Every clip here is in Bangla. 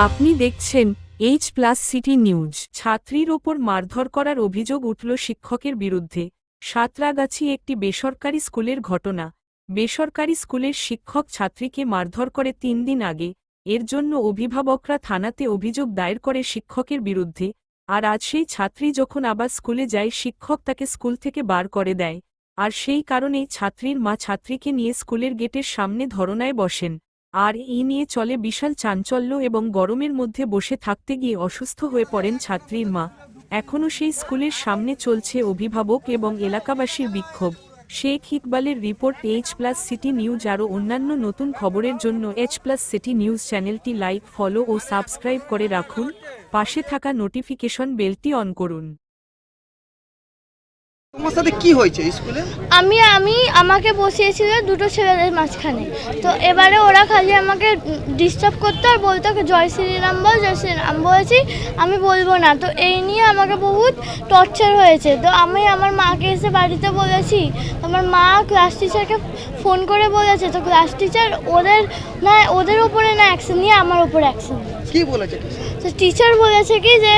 আপনি দেখছেন এইচ প্লাস সিটি নিউজ ছাত্রীর ওপর মারধর করার অভিযোগ উঠল শিক্ষকের বিরুদ্ধে। সাঁতরাগাছি একটি বেসরকারি স্কুলের ঘটনা। বেসরকারি স্কুলের শিক্ষক ছাত্রীকে মারধর করে তিন দিন আগে। এর জন্য অভিভাবকরা থানাতে অভিযোগ দায়ের করে শিক্ষকের বিরুদ্ধে। আর আজ সেই ছাত্রী যখন আবার স্কুলে যায়, শিক্ষক তাকে স্কুল থেকে বার করে দেয়। আর সেই কারণেই ছাত্রীর মা ছাত্রীকে নিয়ে স্কুলের গেটের সামনে ধরনায় বসেন। আর এই নিয়ে চলে বিশাল চাঞ্চল্য এবং গরমের মধ্যে বসে থাকতে গিয়ে অসুস্থ হয়ে পড়েন ছাত্রীর মা। এখনও সেই স্কুলের সামনে চলছে অভিভাবক এবং এলাকাবাসীর বিক্ষোভ। শেখ ইকবালের report H plus city news আরও অন্যান্য নতুন খবরের জন্য এইচ প্লাস সিটি নিউজ চ্যানেলটি লাইক, ফলো ও সাবস্ক্রাইব করে রাখুন। পাশে থাকা নোটিফিকেশন বেলটি অন করুন। তোমার সাথে কি হয়েছে স্কুলে? আমি আমি, আমাকে বসিয়েছিল দুটো ছেলেদের মাঝখানে। তো এবারে ওরা খালি আমাকে ডিস্টার্ব করতো আর বলতো জয় শ্রীরাম বল, জয় শ্রীরাম বলেছি, আমি বলব না। তো এই নিয়ে আমাকে বহুত টর্চার হয়েছে। তো আমি আমার মাকে এসে বাড়িতে বলেছি আমার মা ক্লাস টিচারকে ফোন করে বলেছে। তো ক্লাস টিচার ওদের, না, ওদের উপরে না অ্যাকশন নিয়ে আমার উপরে অ্যাকশন কি বলেছে? টিচার বলেছে কি যে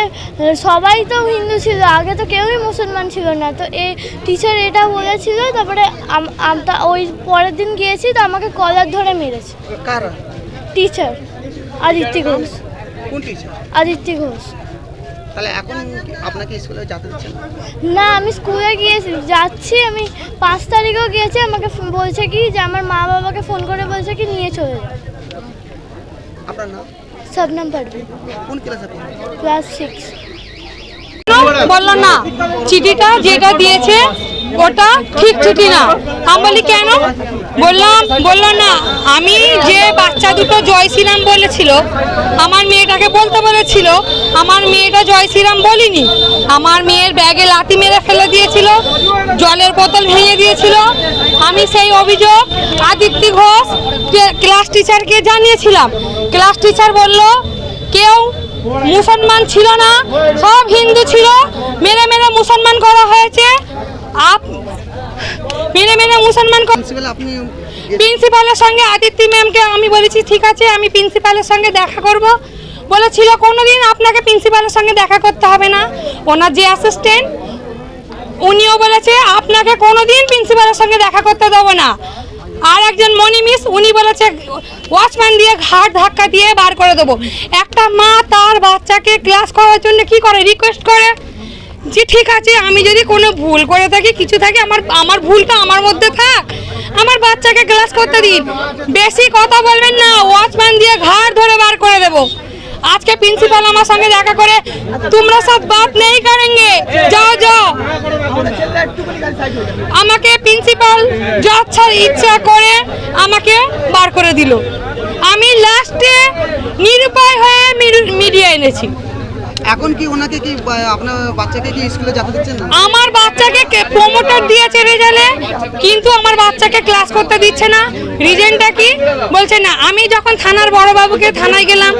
সবাই তো হিন্দু ছিল আগে তো কেউই মুসলমান ছিল না। তো এ টিচার এটা বলেছিল তারপরে ওই পরের দিন গিয়েছি তো আমাকে কলার ধরে মেরেছে। কারা? টিচার আদিত্য ঘোষ। কোন টিচার আদিত্য ঘোষ। তাহলে এখন আপনাকে স্কুলে যেতে দিচ্ছেন না? আমি স্কুলে গিয়েছি যাচ্ছি আমি পাঁচ তারিখেও গিয়েছি আমাকে বলছে কি যে আমার মা বাবাকে ফোন করে বলছে কি নিয়ে চলে আপনার নাম? সবনাম পারবে কোন ক্লাসে পড়েন ক্লাস 6 বলল না চিঠিটা যেটা দিয়েছে ওটা ঠিক চিঠি না। আমি বলি কেন? বললাম বলল না, আমি যে বাচ্চা দুটো জয় শ্রীরাম বলেছিল, আমার মেয়েটাকে বলতে বলেছিল, আমার মেয়েটা জয় শ্রীরাম বলিনি। আমার মেয়ের ব্যাগে লাথি মেরে ফেলে দিয়েছিল, জলের বোতল ভেঙে দিয়েছিল। আমি সেই অভিযোগ আদিত্য ঘোষ ক্লাস টিচারকে জানিয়েছিলাম। ক্লাস টিচার বলল, কেউ মুসলমান ছিল না, সব হিন্দু ছিল, মেরে মেরে মুসলমান করা হয়েছে। আপ মেরে মেরে মুসলমান আপনি প্রিন্সিপালের সঙ্গে আদিত্য ম্যামকে আমি বলেছি ঠিক আছে আমি প্রিন্সিপালের সঙ্গে দেখা করব। বলেছিল কোনোদিন আপনাকে প্রিন্সিপালের সঙ্গে দেখা করতে হবে না। ওনার যে অ্যাসিস্ট্যান্ট উনিও বলেছে আপনাকে কোনোদিন প্রিন্সিপালের সঙ্গে দেখা করতে দেবো না। আর একজন মনি মিস উনি বলেছে ওয়াচম্যান দিয়ে ঘাট ধাক্কা দিয়ে বার করে দেবো। একটা মা তার বাচ্চাকে ক্লাস করার জন্য কি করে? রিকোয়েস্ট করে? যে ঠিক আছে, আমি যদি কোনো ভুল করে থাকি, কিছু থাকে, আমার আমার ভুলটা আমার মধ্যে থাক। আমার বাচ্চাকে ক্লাস করতে দিন। বেশি কথা বলবেন না ওয়াচম্যান দিয়ে ঘাট ধরে বার করে দেবো। আজকে প্রিন্সিপাল আমার সঙ্গে দেখা করে, তোমরা সব বাত নেই করেঙ্গে, যাও যাও। আমাকে প্রিন্সিপাল যা ইচ্ছা ইচ্ছা করে আমাকে বার করে দিল। আমি লাস্টে নিরুপায় হয়ে মিডিয়া এনেছি। এখন কি ওনাকে কি আপনার বাচ্চাকে কি স্কুলে যেতে দিচ্ছেন না? আমার বাচ্চাকে প্রমোটার দিয়েছে রেজাল্টে কিন্তু আমার বাচ্চাকে ক্লাস করতে দিচ্ছে না। রিজনটা কি? বলছে না আমি যখন থানার বড়বাবুকে থানায় গেলাম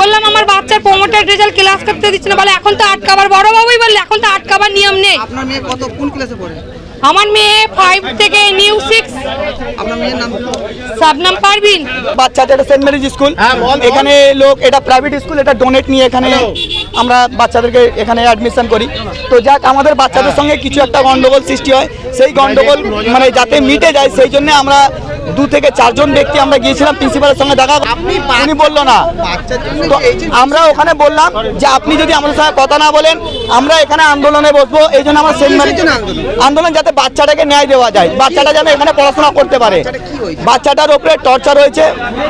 বললাম আমার বাচ্চার প্রমোটার রেজাল্ট ক্লাস করতে দিচ্ছে না। বলে এখন তো আটকাবার বড়বাবুই বললে এখন তো আটকাবার নিয়ম নেই। আপনার মেয়ে কত কোন ক্লাসে পড়ে? আমার মেয়ে ফাইভ থেকে নিউ সিক্স আপনার নাম সাবনাম পারবিন বাচ্চাদের এটা সেন্ট মেরিজ স্কুল এখানে লোক এটা প্রাইভেট স্কুল এটা ডোনেট নিয়ে এখানে আমরা বাচ্চাদেরকে এখানে অ্যাডমিশন করি। তো যাক আমাদের বাচ্চাদের সঙ্গে কিছু একটা গন্ডগোল সৃষ্টি হয়। সেই গন্ডগোল মানে যাতে মিটে যায়। সেই জন্য আমরা দু থেকে চারজন ব্যক্তি আমরা গিয়েছিলাম প্রিন্সিপালের সঙ্গে দেখা উনি বলল না। তো আমরা ওখানে বললাম যে আপনি যদি আমাদের সঙ্গে কথা না বলেন আমরা এখানে আন্দোলনে বসবো। এই জন্য আমার সেন্ট আন্দোলন? যাতে বাচ্চাটাকে ন্যায় দেওয়া যায়। বাচ্চাটা যেন এখানে পড়াশোনা করতে পারে? বাচ্চাটার ওপরে টর্চার হয়েছে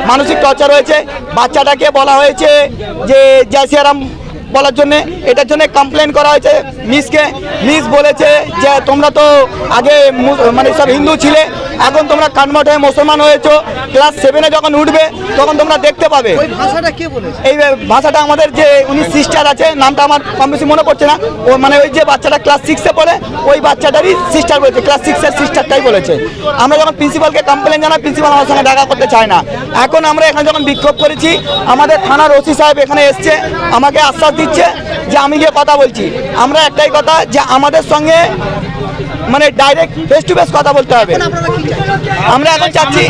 মানসিক টর্চার হয়েছে। বাচ্চাটাকে বলা হয়েছে যে জয় সিয়ারাম বলার জন্য। এটার জন্য কমপ্লেন করা হয়েছে মিসকে মিস বলেছে যে তোমরা তো আগে মানে সব হিন্দু ছিলে এখন তোমরা কনভার্ট হয়ে মুসলমান হয়েছো ক্লাস সেভেনে যখন উঠবে তখন তোমরা দেখতে পাবে। এই ভাষাটা আমাদের যে উনি সিস্টার আছে নামটা আমার কম বেশি মনে পড়ছে না। ও মানে ওই যে বাচ্চাটা ক্লাস সিক্সে পড়ে ওই বাচ্চাটারই সিস্টার বলেছে ক্লাস সিক্সের সিস্টারটাই বলেছে। আমরা যখন প্রিন্সিপালকে কমপ্লেন জানাই প্রিন্সিপাল আমার সঙ্গে দেখা করতে চায় না। এখন আমরা এখানে যখন বিক্ষোভ করেছি আমাদের থানার ওসি সাহেব এখানে এসছে আমাকে আশ্বাস দিচ্ছে যে আমি গিয়ে কথা বলছি। আমরা একটাই কথা যে আমাদের সঙ্গে মানে ডাইরেক্ট ফেস টু ফেস কথা বলতে হবে। আমরা এখন চাচ্ছি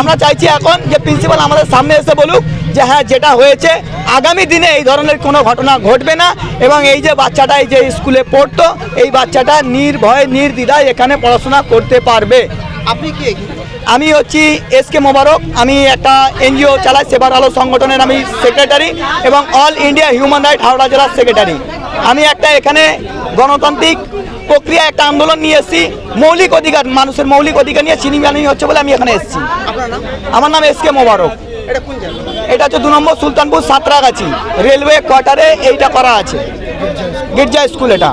আমরা চাইছি এখন যে প্রিন্সিপাল আমাদের সামনে এসে বলুক যে হ্যাঁ যেটা হয়েছে আগামী দিনে এই ধরনের কোনো ঘটনা ঘটবে না এবং এই যে বাচ্চাটা এই যে স্কুলে পড়তো এই বাচ্চাটা নির্ভয় নির্দ্বিধায় এখানে পড়াশোনা করতে পারবে। আপনি কে? আমি হচ্ছি এস কে মোবারক আমি একটা এনজিও চালাই সেবার আলো সংগঠনের আমি সেক্রেটারি এবং all India human right Howrah জেলার সেক্রেটারি আমি একটা এখানে গণতান্ত্রিক প্রক্রিয়া একটা আন্দোলন নিয়ে এসেছি। মৌলিক অধিকার মানুষের মৌলিক অধিকার নিয়ে চিনিমানি হচ্ছে বলে আমি এখানে এসেছি। আমার নাম এস কে মোবারক। এটা এটা হচ্ছে দু নম্বর সুলতানপুর সাঁতরাগাছি। রেলওয়ে কোয়ার্টারে এইটা করা আছে। গির্জা স্কুল এটা।